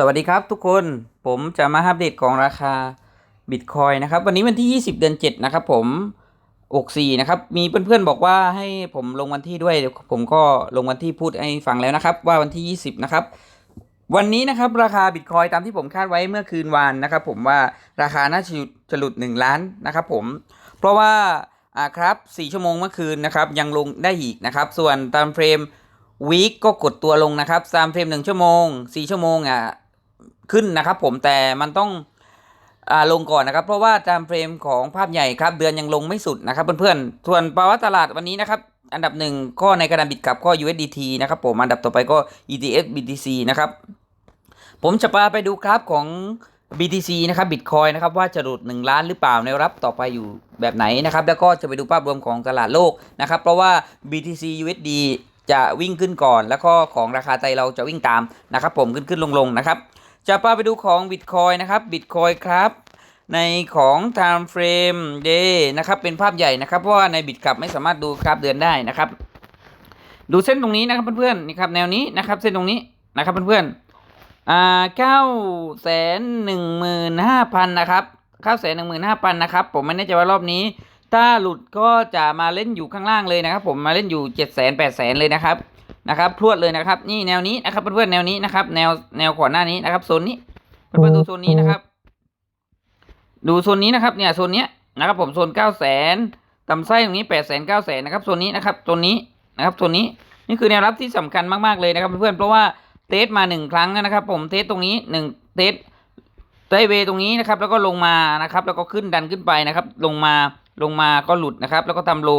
สวัสดีครับทุกคนผมจะมาอัปเดตของราคาบิตคอยนะครับ วันนี้วันที่ 20 เดือน 7 นะครับผมอกสี่นะครับ มีเพื่อนๆบอกว่าให้ผมลงวันที่ด้วย ผมก็ลงวันที่พูดให้ฟังแล้วนะครับ ว่าวันที่ 20 นะครับ วันนี้นะครับราคาบิตคอยตามที่ผมคาดไว้เมื่อคืนวานนะครับ ผมว่าราคาน่าจะหยุดจะหลุด 1 ล้านนะครับ ผม เพราะว่าอ่าครับ 4 ชั่วโมงเมื่อคืนนะครับ ยังลงได้อีกนะครับ ส่วนตามเฟรมวีคก็กดตัวลงนะครับตามเฟรม 1 ชั่วโมง 4 ชั่วโมงอะ ขึ้นนะครับผมแต่มันต้องอาลงก่อนนะครับ เพราะว่าตามเฟรมของภาพใหญ่ครับ เดือนยังลงไม่สุดนะครับเพื่อนๆ ส่วนภาวะตลาดวันนี้นะครับ อันดับหนึ่งก็ในกระดานบิตกับก็ USDT นะครับผม อันดับต่อไปก็ ETF BTC นะครับ ผมจะพาไปดูกราฟของ BTC นะครับ Bitcoin นะครับว่าจะหลุด 1 ล้านหรือเปล่าในรับต่อไปอยู่แบบไหนนะครับ แล้วก็จะไปดูภาพรวมของตลาดโลกนะครับ เพราะว่า BTC USD จะวิ่งขึ้นก่อน แล้วก็ของราคาไทยเราจะวิ่งตามนะครับ ผมขึ้นขึ้นลงลงนะครับ จะพาไปดูของ Bitcoin นะครับ Bitcoin ครับในของ Time Frame Day นะครับเป็นภาพใหญ่นะครับเพราะว่าใน Bitcap ไม่สามารถดูกราฟเดือนได้นะครับ ดูเส้นตรงนี้นะครับเพื่อนๆนี่ครับแนวนี้นะครับเส้นตรงนี้นะครับเพื่อนๆอ่าเก้าแสนหนึ่งหมื่นห้าพันนะครับเก้าแสนหนึ่งหมื่นห้าพันนะครับผมไม่แน่ใจว่ารอบนี้ ถ้าหลุดก็จะมาเล่นอยู่ข้างล่างเลยนะครับ ผมมาเล่นอยู่เจ็ดแสนแปดแสนเลยนะครับ นะครับพรวดเลยนะครับ นี่แนวนี้นะครับเพื่อนๆแนวนี้นะครับ แนวแนวก่อนหน้านี้นะครับโซนนี้เพื่อนๆดูโซนนี้นะครับ ดูโซนนี้นะครับ เนี่ยโซนเนี้ยนะครับ ผมโซนเก้าแสนต่ำไส้ตรงนี้แปดแสนเก้าแสนนะครับโซนนี้นะครับโซนนี้นะครับโซนนี้นี่คือแนวรับที่สำคัญมากๆเลยนะครับเพื่อนๆเพราะว่าเทสมาหนึ่งครั้งนะครับ ผมเทสตรงนี้หนึ่งเทสไดเวย์ตรงนี้นะครับแล้วก็ลงมานะครับ แล้วก็ขึ้นดันขึ้นไปนะครับ ลงมาลงมาก็หลุดนะครับ แล้วก็ทำโล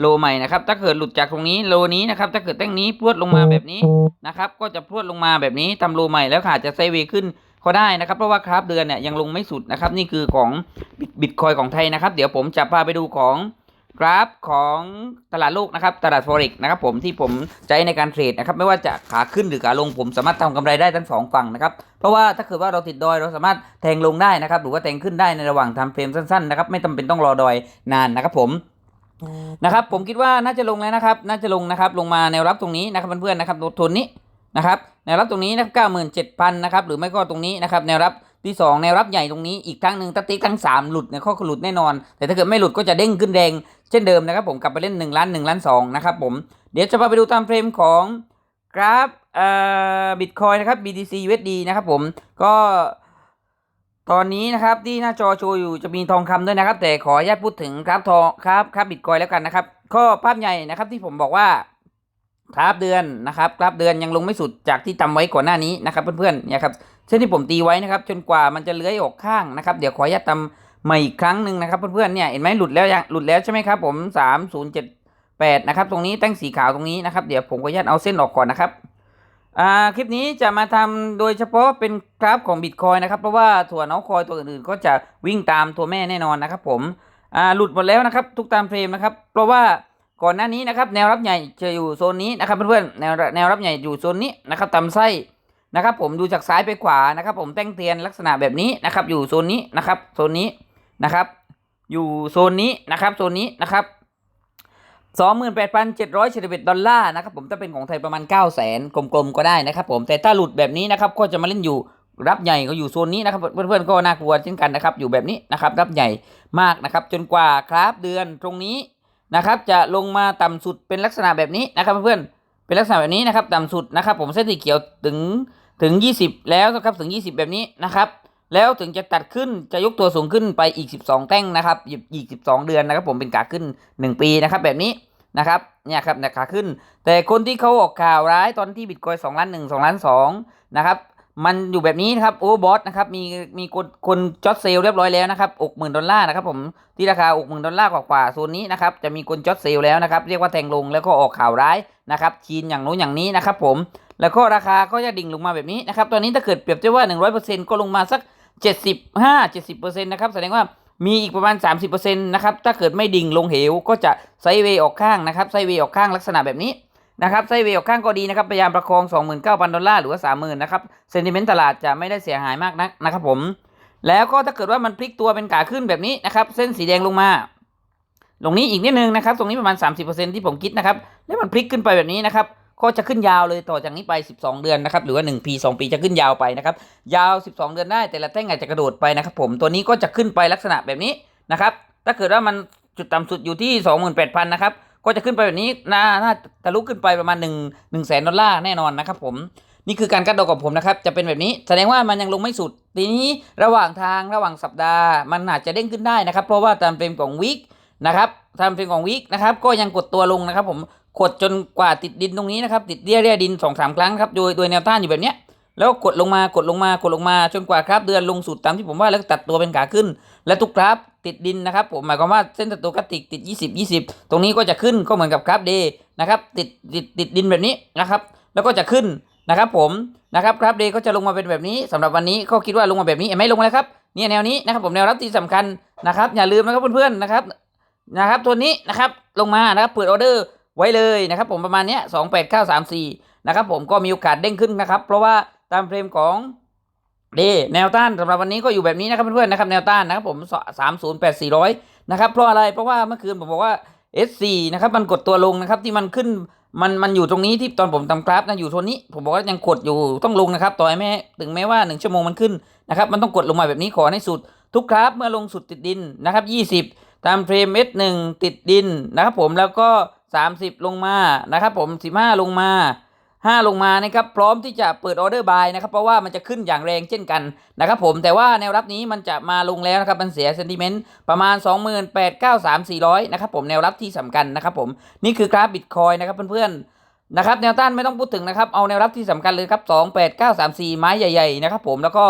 โลใหม่นะครับ ถ้าเกิดหลุดจากตรงนี้โลนี้นะครับ ถ้าเกิดแท่งนี้พรวดลงมาแบบนี้นะครับ ก็จะพรวดลงมาแบบนี้ทำโลใหม่แล้วค่ะจะไซด์เวย์ขึ้นก็ได้นะครับ เพราะว่าคราฟเดือนเนี่ยยังลงไม่สุดนะครับ นี่คือของบิตคอยของไทยนะครับ เดี๋ยวผมจะพาไปดูของกราฟของตลาดโลกนะครับ ตลาด forex นะครับผมที่ผมใช้ในการเทรดนะครับ ไม่ว่าจะขาขึ้นหรือขาลงผมสามารถทำกำไรได้ทั้งสองฝั่งนะครับ เพราะว่าถ้าเกิดว่าเราติดดอยเราสามารถแทงลงได้นะครับ หรือว่าแทงขึ้นได้ในระหว่างทำเฟรมสั้นๆนะครับ ไม่จำเป็นต้องรอดอยนานนะครับผม นะครับผมคิดว่าน่าจะลงแล้วนะครับ น่าจะลงนะครับลงมาแนวรับตรงนี้นะครับเพื่อนๆนะครับทุนนี้นะครับแนวรับตรงนี้นะครับเก้าหมื่นเจ็ดพันนะครับหรือไม่ก็ตรงนี้นะครับแนวรับที่สองแนวรับใหญ่ตรงนี้อีกครั้งหนึ่งถ้าติ๊กทั้งสามหลุดเนี่ยข้อหลุดแน่นอน แต่ถ้าเกิดไม่หลุดก็จะเด้งขึ้นแดง เช่นเดิมนะครับผมกลับไปเล่น1ล้าน1ล้าน2นะครับผมเดี๋ยวจะพาไปดูตามเฟรมของกราฟเอ่อบิตคอยนะครับ BTC USD นะครับผมก็ ตอนนี้นะครับที่หน้าจอโชว์อยู่จะมีทองคำด้วยนะครับ แต่ขออนุญาตพูดถึงกราฟทองครับครับบิตคอยแล้วกันนะครับข้อภาพใหญ่นะครับที่ผมบอกว่ากราฟเดือนนะครับกราฟเดือนยังลงไม่สุดจากที่ทำไว้ก่อนหน้านี้นะครับเพื่อนๆเนี่ยครับเช่นที่ผมตีไว้นะครับ จนกว่ามันจะเลื้อยออกข้างนะครับ เดี๋ยวขออนุญาตทำใหม่อีกครั้งหนึ่งนะครับเพื่อนๆเนี่ยเห็นไหมหลุดแล้วยังหลุดแล้วใช่ไหมครับผมสามศูนย์เจ็ดแปดนะครับตรงนี้แต้งสีขาวตรงนี้นะครับเดี๋ยวผมขออนุญาตเอาเส้นออกก่อนนะครับ อ่าคลิปนี้จะมาทำโดยเฉพาะเป็นกราฟของบิตคอยนะครับ เพราะว่าถั่วน้องคอยตัวอื่นๆ ก็จะวิ่งตามตัวแม่แน่นอนนะครับผมอ่าหลุดหมดแล้วนะครับ ทุกตามเฟรมนะครับ เพราะว่าก่อนหน้านี้นะครับ แนวรับใหญ่จะอยู่โซนนี้นะครับเพื่อนๆแนวแนวรับใหญ่อยู่โซนนี้นะครับตำไส้นะครับ ผมดูจากซ้ายไปขวานะครับ ผมแต้งเตียนลักษณะแบบนี้นะครับ อยู่โซนนี้นะครับโซนนี้นะครับ อยู่โซนนี้นะครับโซนนี้นะครับ สองหมื่นแปดพันเจ็ดร้อยเฉลี่ยดอลลาร์นะครับผมถ้าเป็นของไทยประมาณเก้าแสนกลมๆ ก็ได้นะครับผมแต่ถ้าหลุดแบบนี้นะครับก็จะมาเล่นอยู่รับใหญ่ก็อยู่โซนนี้นะครับเพื่อนๆก็น่ากลัวเช่นกันนะครับอยู่แบบนี้นะครับรับใหญ่มากนะครับจนกว่าครับเดือนตรงนี้นะครับจะลงมาต่ำสุดเป็นลักษณะแบบนี้นะครับเพื่อนๆเป็นลักษณะแบบนี้นะครับต่ำสุดนะครับผมเส้นสีเขียวถึงถึง 20 แล้วนะครับถึง 20 แบบนี้นะครับ แล้วถึงจะตัดขึ้นจะยกตัวสูงขึ้นไปอีก 12แต้งนะครับอีก 12 เดือนนะครับ ผมเป็นขาขึ้น 1 ปีนะครับ แบบนี้นะครับเนี่ยครับเนี่ยขาขึ้น แต่คนที่เขาออกข่าวร้ายตอนที่บิตคอย2ล้าน1 2ล้าน2นะครับมันอยู่แบบนี้นะครับโอ้บอสนะครับมีมีคนคนจอดเซลเรียบร้อยแล้วนะครับอกหมื่นดอลลาร์นะครับผมที่ราคาอกหมื่นดอลลาร์กว่าๆโซนนี้นะครับจะมีคนจอดเซลแล้วนะครับเรียกว่าแทงลงแล้วก็ออกข่าวร้ายนะครับชีนอย่างโน้นอย่างนี้นะครับผมแล้วก็ราคาก็จะดิ่งลงมาแบบนี้นะครับตอนนี้ถ้าเกิดเปรียบเทียบว่า 100%ก็ลงมาสัก 75 70%นะครับแสดงว่ามีอีกประมาณ 30%นะครับถ้าเกิดไม่ดิ่งลงเหวก็จะไซเวย์ออกข้างนะครับไซเวย์ออกข้างลักษณะแบบนี้นะครับไซเวย์ออกข้างก็ดีนะครับพยายามประคอง 29,000 ดอลลาร์หรือว่า 30,000นะครับเซนติเมนต์ตลาดจะไม่ได้เสียหายมากนักนะครับผมแล้วก็ถ้าเกิดว่ามันพลิกตัวเป็นขาขึ้นแบบนี้นะครับเส้นสีแดงลงมาตรงนี้อีกนิดนึงนะครับ ตรงนี้ประมาณ 30%ที่ผมคิดนะครับ แล้วมันพลิกขึ้นไปแบบนี้นะครับ ก็จะขึ้นยาวเลยต่อจากนี้ไป 12 เดือนนะครับหรือว่า 1 ปี 2 ปีจะขึ้นยาวไปนะครับยาว 12 เดือนได้แต่ละแท่งอาจจะกระโดดไปนะครับผมตัวนี้ก็จะขึ้นไปลักษณะแบบนี้นะครับถ้าเกิดว่ามันจุดต่ำสุดอยู่ที่ 28,000นะครับก็จะขึ้นไปแบบนี้น่าน่าทะลุขึ้นไปประมาณ1 1แสนดอลลาร์แน่นอนนะครับผมนี่คือการกัดดอกของผมนะครับ จะเป็นแบบนี้ แสดงว่ามันยังลงไม่สุด ทีนี้ระหว่างทางระหว่างสัปดาห์ มันอาจจะเด้งขึ้นได้นะครับ เพราะว่าตามเฟรมของวิกนะครับตามเฟรมของวิกนะครับ ก็ยังกดตัวลงนะครับผม กดจนกว่าติดดินตรงนี้นะครับติดเรียเรียดิน2องสามครั้งครับโดยโดยแนวต้านอยู่แบบเนี้ยแล้วกดลงมากดลงมากดลงมาจนกว่าครับเดือนลงสุดตามที่ผมว่าแล้วตัดตัวเป็นขาขึ้น และทุกกราฟติดดินนะครับผมหมายความว่าเส้นตัดตัวกราฟิกติด 20 20 ตรงนี้ก็จะขึ้นก็เหมือนกับกราฟเดย์นะครับติดติดติดดินแบบนี้นะครับแล้วก็จะขึ้นนะครับผมนะครับกราฟเดย์ก็จะลงมาเป็นแบบนี้สำหรับวันนี้ก็คิดว่าลงมาแบบนี้ไหมลงแล้วครับเนี่ยแนวนี้นะครับผมแนวรับที่สำคัญนะครับอย่าลืมนะครับเพื่อนๆนะครับนะครับตัวนี้นะครับลงมานะครับเปิดออเดอร์ ไว้เลยนะครับผมประมาณเนี้ยสองแปดเก้าสามสี่นะครับผมก็มีโอกาสเด้งขึ้นนะครับ เพราะว่าตามเฟรมของเดแนวต้านสำหรับวันนี้ก็อยู่แบบนี้นะครับเพื่อนๆนะครับแนวต้านนะครับผมสามศูนย์แปดสี่ร้อยนะครับเพราะอะไรเพราะว่าเมื่อคืนผมบอกว่า S4 นะครับมันกดตัวลงนะครับที่มันขึ้นมันมันอยู่ตรงนี้ที่ตอนผมทำกราฟนะอยู่โทนนี้ ผมบอกว่ายังกดอยู่ต้องลงนะครับต่อให้แม้ถึงแม้ว่า 1 ชั่วโมงมันขึ้นนะครับมันต้องกดลงมาแบบนี้ขอให้สุด ทุกกราฟเมื่อลงสุดติดดินนะครับ 20 ตามเฟรม S1 ติดดินนะครับผมแล้วก็ 30 ลงมานะครับผม15 ลงมา 5 ลงมานะครับพร้อมที่จะเปิดออเดอร์บายนะครับเพราะว่ามันจะขึ้นอย่างแรงเช่นกันนะครับผมแต่ว่าแนวรับนี้มันจะมาลงแล้วนะครับมันเสียเซนติเมนต์ประมาณ 28,93400นะครับผมแนวรับที่สำคัญนะครับผมนี่คือกราฟบิตคอยนะครับเพื่อนๆนะครับแนวต้านไม่ต้องพูดถึงนะครับ เอาแนวรับที่สำคัญเลยครับ 28934 ไม้ใหญ่ ๆ นะครับผมแล้วก็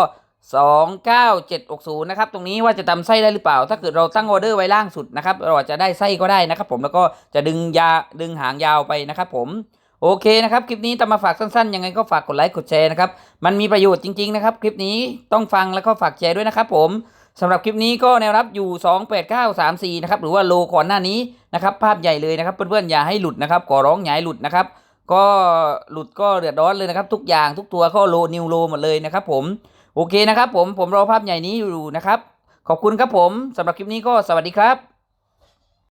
29760นะครับตรงนี้ว่าจะทำไส้ได้หรือเปล่า ถ้าเกิดเราตั้งออเดอร์ไว้ล่างสุดนะครับเราอาจจะได้ไส้ก็ได้นะครับผมแล้วก็จะดึงยาดึงหางยาวไปนะครับผมโอเคนะครับคลิปนี้ทำมาฝากสั้นๆยังไงก็ฝากกดไลค์กดแชร์นะครับมันมีประโยชน์จริงๆนะครับคลิปนี้ต้องฟังแล้วก็ฝากแชร์ด้วยนะครับผมสำหรับคลิปนี้ก็แนวรับอยู่ 28934นะครับหรือว่าโลก่อนหน้านี้นะครับภาพใหญ่เลยนะครับเพื่อนๆอย่าให้หลุดนะครับขอร้องอย่าให้หลุดนะครับก็หลุดก็เดือดร้อนเลยนะครับทุกอย่างทุกตัวก็โลนิวโลหมดเลยนะครับผม โอเคนะครับผมผมรอภาพใหญ่นี้อยู่นะครับ ขอบคุณครับผมสำหรับคลิปนี้ก็สวัสดีครับ